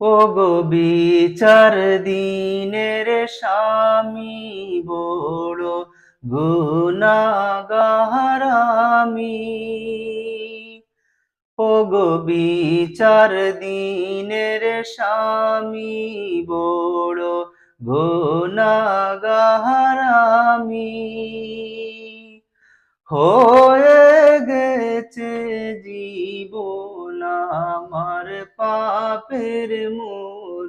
ও গো বিচার দিনের স্বামী বড় গুনাগারামি ও গো বিচার দিনের স্বামী বড় গুনাগারামি হয়ে পাপের মরুভূমি।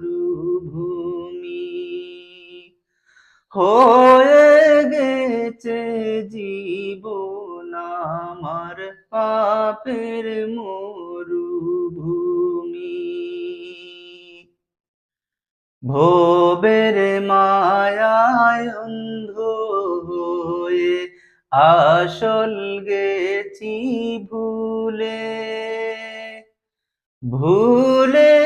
হয়ে গেছে জীবন আমার পাপের মরুভূমি। ভোবের মায়ায় অন্ধ হয়ে আসল গেছি ভুলে। ভুলে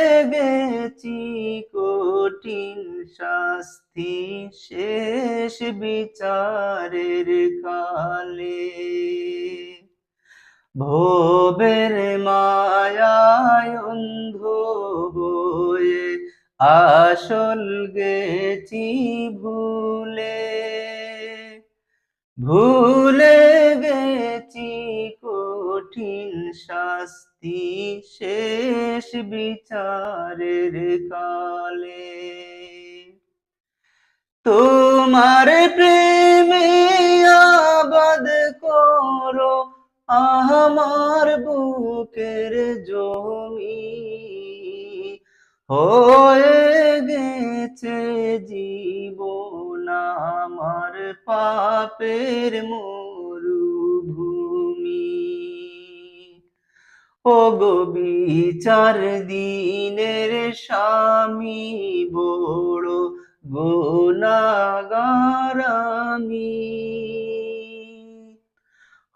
শেষ বিচারের কালে ভোবের মায়ায় অন্ধ হয়ে আসল গেছি ভুলে। ভুলে গেছি কঠিন শাস্তি শেষ বিচারের কালে তোমার প্রেমে আবাদ করো আমার বুকের জমি। হয়ে গেছে জীবন আমার পাপের মরুভূমি। ও গো বিচার দিনের স্বামী বড় গুনাগারামি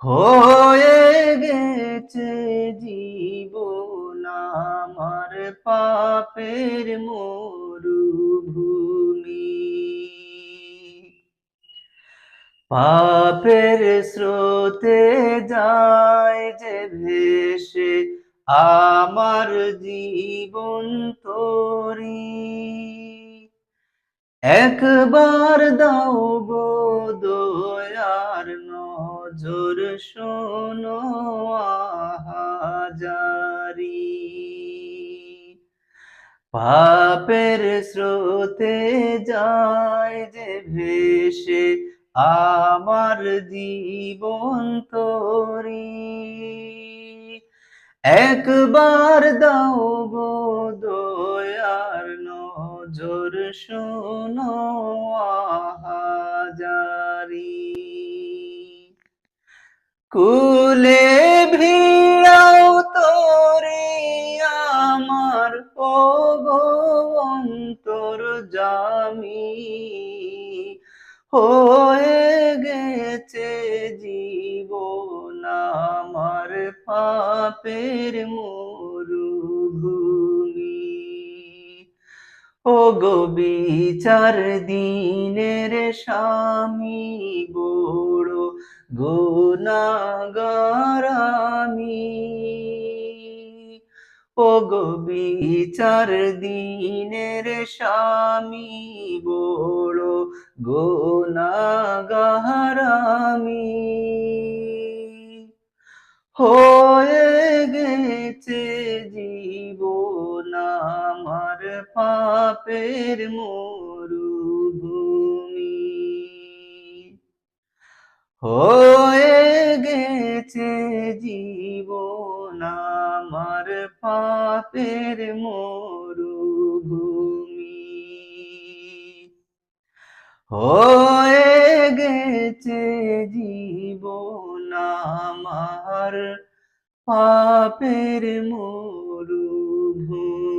হয়ে গেছে জীবন আমার পাপের মরুভূমি। পাপের স্রোতে যায় যে ভেসে আমার জীবন তোরি। একবার দাও গো দয়ার নজর, শোনো আহাজারি। পাপের স্রোতে যায় যে ভেসে আমার জীবন তোরি। একবার দাও গো দয়ার নজর, শোনো কুলে ভিড়াও তোরে আমার, ও জামি হয়ে গেছে জীবন আমার পাপের মরুভূমি। ও গো বিচার দিনের স্বামী বড় গুনাগারামি ও গো বিচার দিনের স্বামী বড় গুনাগারামি হয়ে গেছে জীবন আমার পাপের মরুভূমি হয়ে গেছে জীবন আমার পাপের মরুভূমি। হয়ে গেছে জীবন আমার পাপের মরুভূমি।